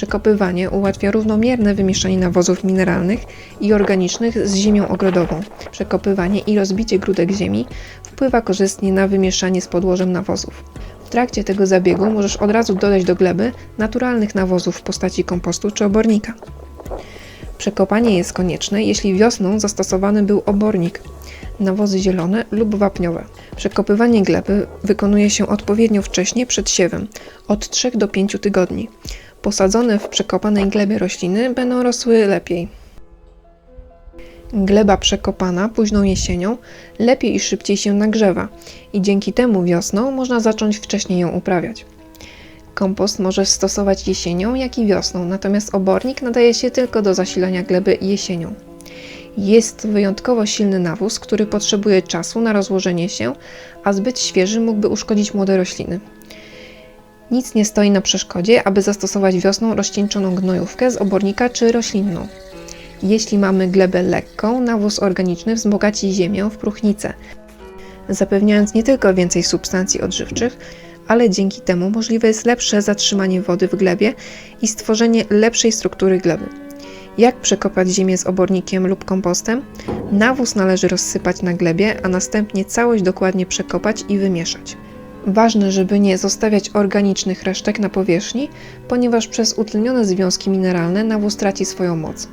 Przekopywanie ułatwia równomierne wymieszanie nawozów mineralnych i organicznych z ziemią ogrodową. Przekopywanie i rozbicie grudek ziemi wpływa korzystnie na wymieszanie z podłożem nawozów. W trakcie tego zabiegu możesz od razu dodać do gleby naturalnych nawozów w postaci kompostu czy obornika. Przekopanie jest konieczne, jeśli wiosną zastosowany był obornik, nawozy zielone lub wapniowe. Przekopywanie gleby wykonuje się odpowiednio wcześnie przed siewem, od 3 do 5 tygodni. Posadzone w przekopanej glebie rośliny będą rosły lepiej. Gleba przekopana późną jesienią lepiej i szybciej się nagrzewa i dzięki temu wiosną można zacząć wcześniej ją uprawiać. Kompost możesz stosować jesienią, jak i wiosną, natomiast obornik nadaje się tylko do zasilania gleby jesienią. Jest wyjątkowo silny nawóz, który potrzebuje czasu na rozłożenie się, a zbyt świeży mógłby uszkodzić młode rośliny. Nic nie stoi na przeszkodzie, aby zastosować wiosną rozcieńczoną gnojówkę z obornika czy roślinną. Jeśli mamy glebę lekką, nawóz organiczny wzbogaci ziemię w próchnicę, zapewniając nie tylko więcej substancji odżywczych, ale dzięki temu możliwe jest lepsze zatrzymanie wody w glebie i stworzenie lepszej struktury gleby. Jak przekopać ziemię z obornikiem lub kompostem? Nawóz należy rozsypać na glebie, a następnie całość dokładnie przekopać i wymieszać. Ważne, żeby nie zostawiać organicznych resztek na powierzchni, ponieważ przez utlenione związki mineralne nawóz traci swoją moc.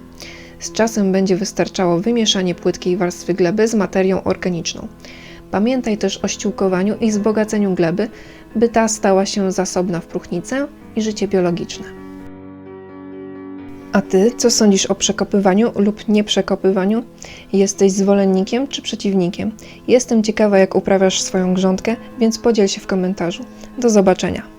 Z czasem będzie wystarczało wymieszanie płytkiej warstwy gleby z materią organiczną. Pamiętaj też o ściółkowaniu i wzbogaceniu gleby, by ta stała się zasobna w próchnicę i życie biologiczne. A ty, co sądzisz o przekopywaniu lub nieprzekopywaniu? Jesteś zwolennikiem czy przeciwnikiem? Jestem ciekawa, jak uprawiasz swoją grządkę, więc podziel się w komentarzu. Do zobaczenia.